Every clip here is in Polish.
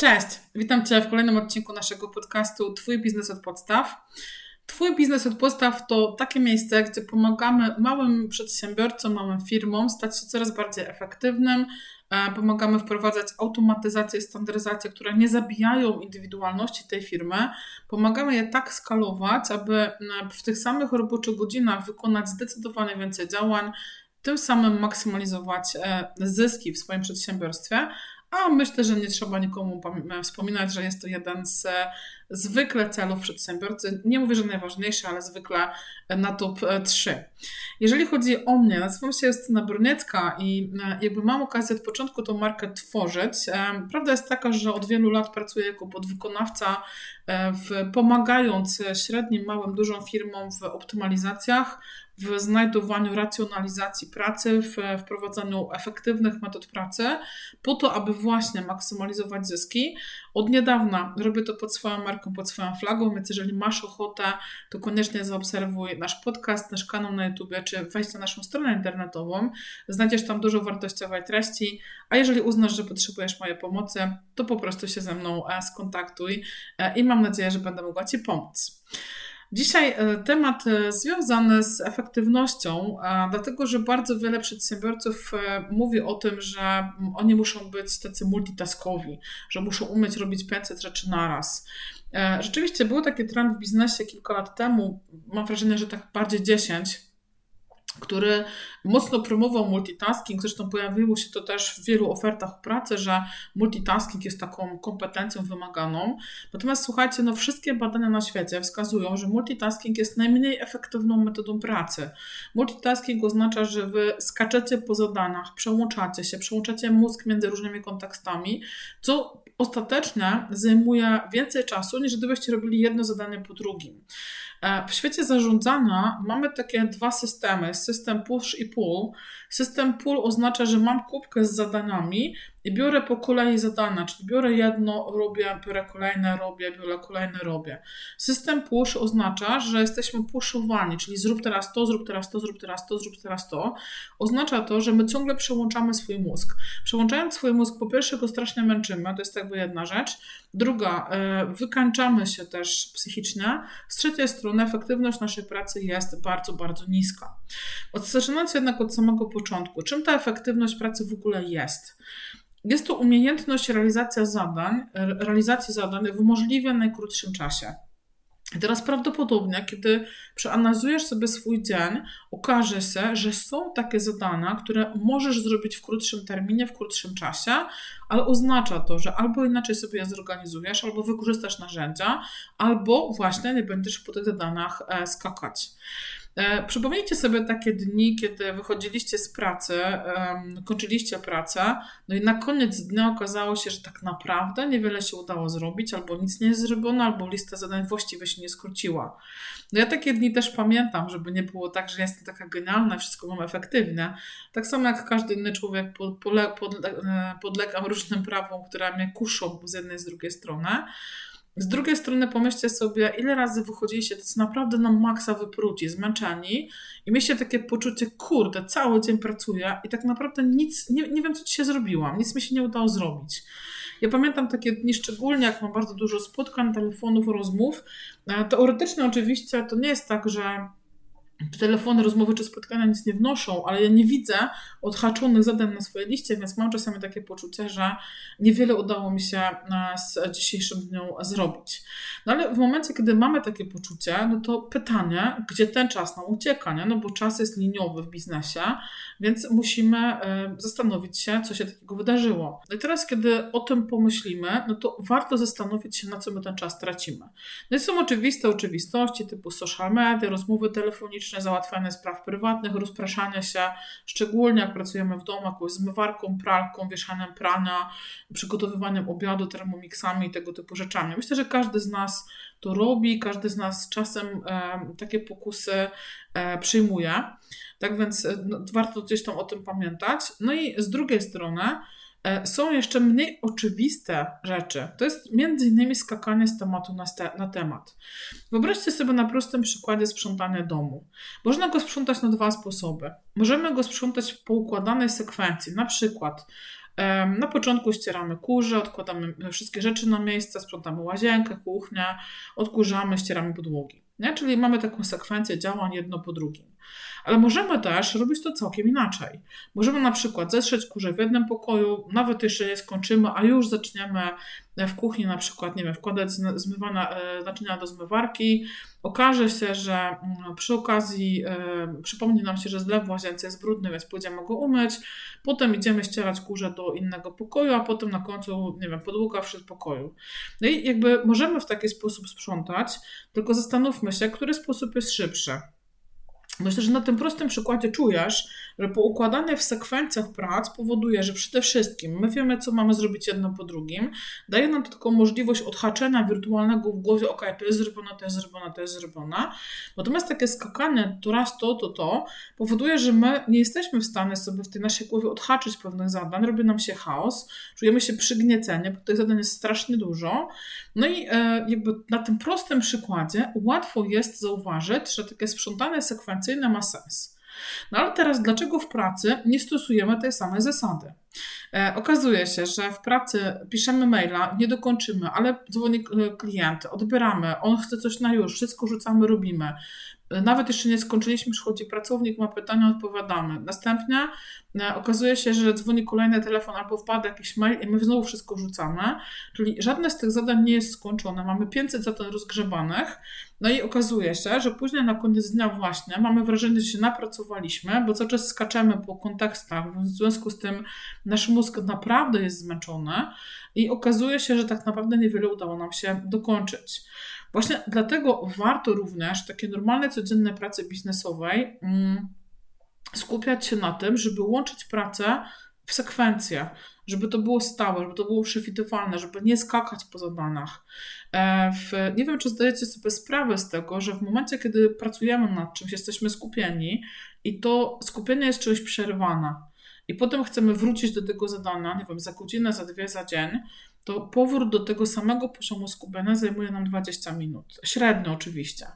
Cześć, witam Cię w kolejnym odcinku naszego podcastu Twój biznes od podstaw. Twój biznes od podstaw to takie miejsce, gdzie pomagamy małym przedsiębiorcom, małym firmom stać się coraz bardziej efektywnym. E, pomagamy wprowadzać automatyzację standaryzację, które nie zabijają indywidualności tej firmy. Pomagamy je tak skalować, aby w tych samych roboczych godzinach wykonać zdecydowanie więcej działań, tym samym maksymalizować e, zyski w swoim przedsiębiorstwie, a myślę, że nie trzeba nikomu wspominać, że jest to jeden z zwykle celów przedsiębiorcy. Nie mówię, że najważniejszy, ale zwykle na top 3. Jeżeli chodzi o mnie, nazywam się Justyna Bruniecka i e, jakby mam okazję od początku tą markę tworzyć. E, prawda jest taka, że od wielu lat pracuję jako podwykonawca, e, w, pomagając średnim, małym, dużym firmom w optymalizacjach, w znajdowaniu racjonalizacji pracy, w wprowadzaniu efektywnych metod pracy, po to, aby właśnie maksymalizować zyski. Od niedawna robię to pod swoją marką, pod swoją flagą, więc jeżeli masz ochotę, to koniecznie zaobserwuj nasz podcast, nasz kanał na YouTube, czy wejdź na naszą stronę internetową. Znajdziesz tam dużo wartościowej treści, a jeżeli uznasz, że potrzebujesz mojej pomocy, to po prostu się ze mną e, skontaktuj e, i mam nadzieję, że będę mogła Ci pomóc. Dzisiaj e, temat e, związany z efektywnością, dlatego że bardzo wiele przedsiębiorców e, mówi o tym, że oni muszą być tacy multitaskowi, że muszą umieć robić 500 rzeczy naraz. Rzeczywiście był taki trend w biznesie kilka lat temu, mam wrażenie, że tak bardziej 10, który mocno promował multitasking. Zresztą pojawiło się to też w wielu ofertach pracy, że multitasking jest taką kompetencją wymaganą. Natomiast słuchajcie, no wszystkie badania na świecie wskazują, że multitasking jest najmniej efektywną metodą pracy. Multitasking oznacza, że wy skaczecie po zadaniach, przełączacie się, przełączacie mózg między różnymi kontekstami, co ostatecznie zajmuje więcej czasu, niż gdybyście robili jedno zadanie po drugim. E, w świecie zarządzania mamy takie dwa systemy: system push i pull. System pull oznacza, że mam kubkę z zadaniami i biorę po kolei zadania, czyli biorę jedno, robię, biorę kolejne, robię, biorę kolejne, robię. System push oznacza, że jesteśmy pushowani, czyli zrób teraz to, zrób teraz to, zrób teraz to, zrób teraz to. Oznacza to, że my ciągle przełączamy swój mózg. Przełączając swój mózg, po pierwsze go strasznie męczymy, to jest jakby jedna rzecz. Druga, e, wykańczamy się też psychicznie. Z trzeciej strony efektywność naszej pracy jest bardzo, bardzo niska. Zaczynając jednak od samego początku, czym ta efektywność pracy w ogóle jest? Jest to umiejętność realizacji zadań, realizacji zadań w możliwie najkrótszym czasie. Teraz prawdopodobnie, kiedy przeanalizujesz sobie swój dzień, okaże się, że są takie zadania, które możesz zrobić w krótszym terminie, w krótszym czasie, ale oznacza to, że albo inaczej sobie je zorganizujesz, albo wykorzystasz narzędzia, albo właśnie nie będziesz po tych zadaniach e, skakać. E, przypomnijcie sobie takie dni, kiedy wychodziliście z pracy, kończyliście pracę, no i na koniec dnia okazało się, że tak naprawdę niewiele się udało zrobić, albo nic nie jest zrobione, albo lista zadań właściwie się nie skróciła. No ja takie dni też pamiętam, żeby nie było tak, że jestem taka genialna, wszystko mam efektywne. Tak samo jak każdy inny człowiek podle, e, podlegam różnym prawom, które mnie kuszą z jednej i z drugiej strony. Z drugiej strony pomyślcie sobie, ile razy wychodziliście to jest naprawdę na maksa wypruci, zmęczeni i mieliście takie poczucie, kurde, cały dzień pracuję i tak naprawdę nic, nie, nie wiem co dzisiaj zrobiłam, nic mi się nie udało zrobić. Ja pamiętam takie dni szczególnie, jak mam bardzo dużo spotkań, telefonów, rozmów. E, teoretycznie oczywiście to nie jest tak, że telefony, rozmowy czy spotkania nic nie wnoszą, ale ja nie widzę odhaczonych zadań na swojej liście, więc mam czasami takie poczucie, że niewiele udało mi się e, z dzisiejszym dniu zrobić. No ale w momencie, kiedy mamy takie poczucie, no to pytanie, gdzie ten czas nam ucieka, nie? no bo czas jest liniowy w biznesie, więc musimy e, zastanowić się, co się takiego wydarzyło. No i teraz, kiedy o tym pomyślimy, no to warto zastanowić się, na co my ten czas tracimy. No i są oczywiste oczywistości typu social media, rozmowy telefoniczne, techniczne, załatwianie spraw prywatnych, rozpraszanie się, szczególnie jak pracujemy w domu, jakąś zmywarką, pralką, wieszaniem prania, przygotowywaniem obiadu, termomixami i tego typu rzeczami. Myślę, że każdy z nas to robi, każdy z nas czasem e, takie pokusy e, przyjmuje. Tak więc e, no, warto gdzieś tam o tym pamiętać. No i z drugiej strony, są jeszcze mniej oczywiste rzeczy. To jest między innymi skakanie z tematu na, na, temat. Wyobraźcie sobie na prostym przykładzie sprzątania domu. Można go sprzątać na dwa sposoby. Możemy go sprzątać w poukładanej sekwencji, na przykład Na początku ścieramy kurze, odkładamy wszystkie rzeczy na miejsce, sprzątamy łazienkę, kuchnię, odkurzamy, ścieramy podłogi. Nie? Czyli mamy taką sekwencję działań jedno po drugim. Ale możemy też robić to całkiem inaczej. Możemy na przykład zestrzeć kurze w jednym pokoju, nawet jeszcze nie skończymy, a już zaczniemy w kuchni na przykład, nie wiem, wkładać zmywane e, naczynia do zmywarki. Okaże się, że mm, przy okazji e, przypomni nam się, że zlew w łazience jest brudny, więc pójdziemy go umyć. Potem idziemy ścierać kurze do innego pokoju, a potem na końcu, nie wiem, podłoga w przedpokoju. No i jakby możemy w taki sposób sprzątać, tylko zastanówmy się, który sposób jest szybszy. Myślę, że na tym prostym przykładzie czujesz, że poukładanie w sekwencjach prac powoduje, że przede wszystkim my wiemy, co mamy zrobić jedno po drugim. Daje nam to taką możliwość odhaczenia wirtualnego w głowie, ok, to jest zrobione, to jest zrobione, to jest zrobione. Natomiast takie skakanie to raz to, to, to powoduje, że my nie jesteśmy w stanie sobie w tej naszej głowie odhaczyć pewnych zadań, robi nam się chaos, czujemy się przygnieceni, bo tych zadań jest strasznie dużo. No i e, jakby na tym prostym przykładzie łatwo jest zauważyć, że takie sprzątanie sekwencyjne ma sens. No ale teraz, dlaczego w pracy nie stosujemy tej samej zasady? E, okazuje się, że w pracy piszemy maila, nie dokończymy, ale dzwoni klient, odbieramy, on chce coś na już, wszystko rzucamy, robimy. Nawet jeszcze nie skończyliśmy, przychodzi pracownik, ma pytania, odpowiadamy. Następnie e, okazuje się, że dzwoni kolejny telefon albo wpada jakiś mail i my znowu wszystko rzucamy. Czyli żadne z tych zadań nie jest skończone. Mamy 500 zadań rozgrzebanych. No i okazuje się, że później na koniec dnia właśnie mamy wrażenie, że się napracowaliśmy, bo cały czas skaczemy po kontekstach. W związku z tym nasz mózg naprawdę jest zmęczony i okazuje się, że tak naprawdę niewiele udało nam się dokończyć. Właśnie dlatego warto również takie normalne, codzienne pracy biznesowej mm, skupiać się na tym, żeby łączyć pracę w sekwencję, żeby to było stałe, żeby to było przewidywalne, żeby nie skakać po zadaniach. E, nie wiem, czy zdajecie sobie sprawę z tego, że w momencie, kiedy pracujemy nad czymś, jesteśmy skupieni i to skupienie jest czymś przerywane, i potem chcemy wrócić do tego zadania, nie wiem, za godzinę, za dwie, za dzień, to powrót do tego samego poziomu skupienia zajmuje nam 20 minut. Średnio oczywiście.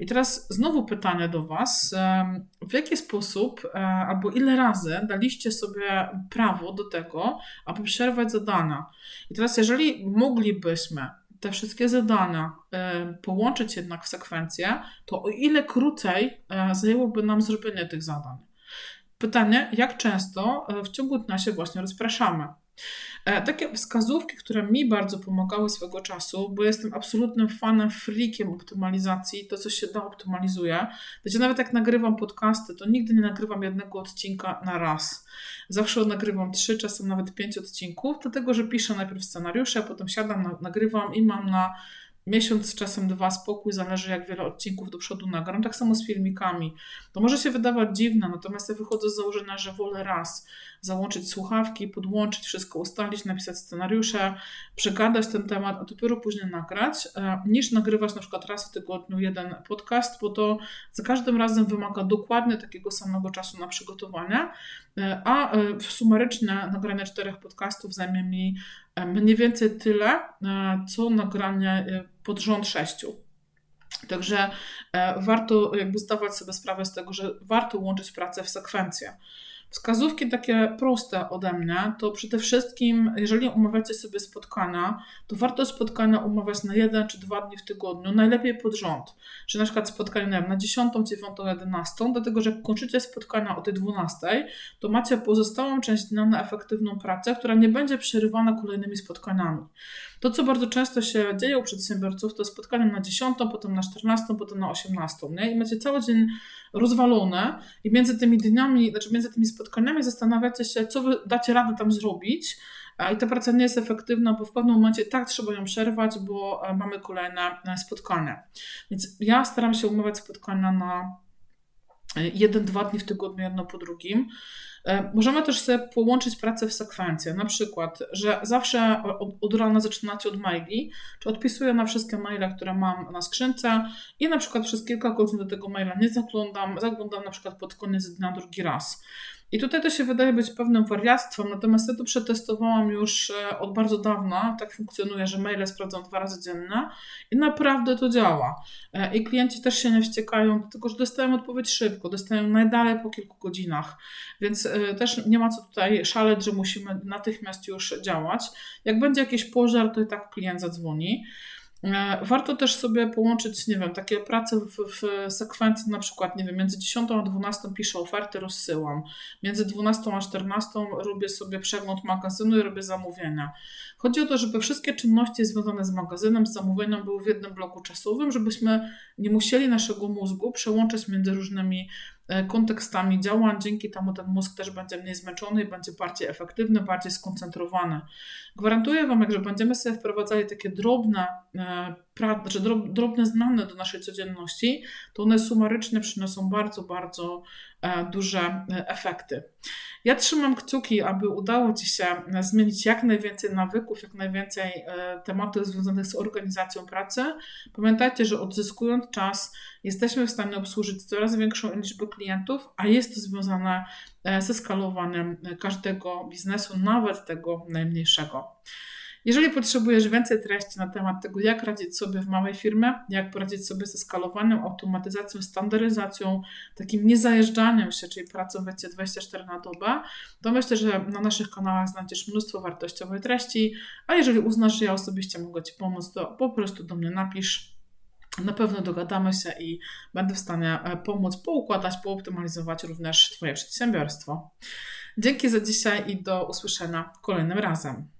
I teraz znowu pytanie do Was. W jaki sposób e, albo ile razy daliście sobie prawo do tego, aby przerwać zadania? I teraz, jeżeli moglibyśmy te wszystkie zadania e, połączyć jednak w sekwencję, to o ile krócej e, zajęłoby nam zrobienie tych zadań? Pytanie, jak często w ciągu dnia się właśnie rozpraszamy? E, takie wskazówki, które mi bardzo pomagały swego czasu, bo jestem absolutnym fanem, freakiem optymalizacji, to co się da optymalizuje. Wiecie, nawet jak nagrywam podcasty, to nigdy nie nagrywam jednego odcinka na raz. Zawsze nagrywam trzy, czasem nawet pięć odcinków, dlatego że piszę najpierw scenariusze, potem siadam, nagrywam i mam na miesiąc, czasem dwa spokój, zależy jak wiele odcinków do przodu nagram. Tak samo z filmikami. To może się wydawać dziwne, natomiast ja wychodzę z założenia, że wolę raz załączyć słuchawki, podłączyć wszystko, ustalić, napisać scenariusze, przegadać ten temat, a dopiero później nagrać, e, niż nagrywać na przykład raz w tygodniu jeden podcast, bo to za każdym razem wymaga dokładnie takiego samego czasu na przygotowanie, e, a e, sumaryczne nagranie czterech podcastów zajmie mi mniej więcej tyle, co nagranie pod rząd sześciu. Także warto jakby zdawać sobie sprawę z tego, że warto łączyć pracę w sekwencję. Wskazówki takie proste ode mnie to przede wszystkim, jeżeli umawiacie sobie spotkania, to warto spotkania umawiać na jeden czy dwa dni w tygodniu, najlepiej pod rząd. Czy na przykład spotkanie wiem, na 10, 9, 11, dlatego że jak kończycie spotkania o tej 12, to macie pozostałą część dnia na efektywną pracę, która nie będzie przerywana kolejnymi spotkaniami. To, co bardzo często się dzieje u przedsiębiorców, to spotkania na 10, potem na 14, potem na 18. Nie? I macie cały dzień rozwalone i między tymi dniami, znaczy między tymi spotkaniami zastanawiacie się, co wy dacie radę tam zrobić, i ta praca nie jest efektywna, bo w pewnym momencie tak trzeba ją przerwać, bo e, mamy kolejne e, spotkania. Więc ja staram się umawiać spotkania na e, jeden, dwa dni w tygodniu, jedno po drugim. E, możemy też sobie połączyć pracę w sekwencję, na przykład, że zawsze od, od rana zaczynacie od maili, czy odpisuję na wszystkie maile, które mam na skrzynce i na przykład przez kilka godzin do tego maila nie zaglądam, zaglądam na przykład pod koniec dnia drugi raz. I tutaj to się wydaje być pewnym wariactwem, natomiast ja to przetestowałam już e, od bardzo dawna. Tak funkcjonuje, że maile sprawdzam dwa razy dziennie i naprawdę to działa. E, I klienci też się nie wściekają, tylko że dostają odpowiedź szybko, dostają najdalej po kilku godzinach, więc e, też nie ma co tutaj szaleć, że musimy natychmiast już działać. Jak będzie jakiś pożar, to i tak klient zadzwoni. E, warto też sobie połączyć, nie wiem, takie prace w, w, sekwencji, na przykład, nie wiem, między 10 a 12 piszę oferty, rozsyłam. Między 12 a 14 robię sobie przegląd magazynu i robię zamówienia. Chodzi o to, żeby wszystkie czynności związane z magazynem, z zamówieniem były w jednym bloku czasowym, żebyśmy nie musieli naszego mózgu przełączać między różnymi kontekstami działań. Dzięki temu ten mózg też będzie mniej zmęczony i będzie bardziej efektywny, bardziej skoncentrowany. Gwarantuję Wam, że będziemy sobie wprowadzali takie drobne, e, znaczy drobne zmiany do naszej codzienności, to one sumarycznie przyniosą bardzo, bardzo e, duże efekty. Ja trzymam kciuki, aby udało Ci się zmienić jak najwięcej nawyków, jak najwięcej tematów związanych z organizacją pracy. Pamiętajcie, że odzyskując czas, jesteśmy w stanie obsłużyć coraz większą liczbę klientów, a jest to związane e, ze skalowaniem każdego biznesu, nawet tego najmniejszego. Jeżeli potrzebujesz więcej treści na temat tego, jak radzić sobie w małej firmie, jak poradzić sobie ze skalowaniem, automatyzacją, standaryzacją, takim niezajeżdżaniem się, czyli pracą wiecie 24 na dobę, to myślę, że na naszych kanałach znajdziesz mnóstwo wartościowej treści, a jeżeli uznasz, że ja osobiście mogę Ci pomóc, to po prostu do mnie napisz na pewno dogadamy się i będę w stanie e, pomóc poukładać, pooptymalizować również Twoje przedsiębiorstwo. Dzięki za dzisiaj i do usłyszenia kolejnym razem.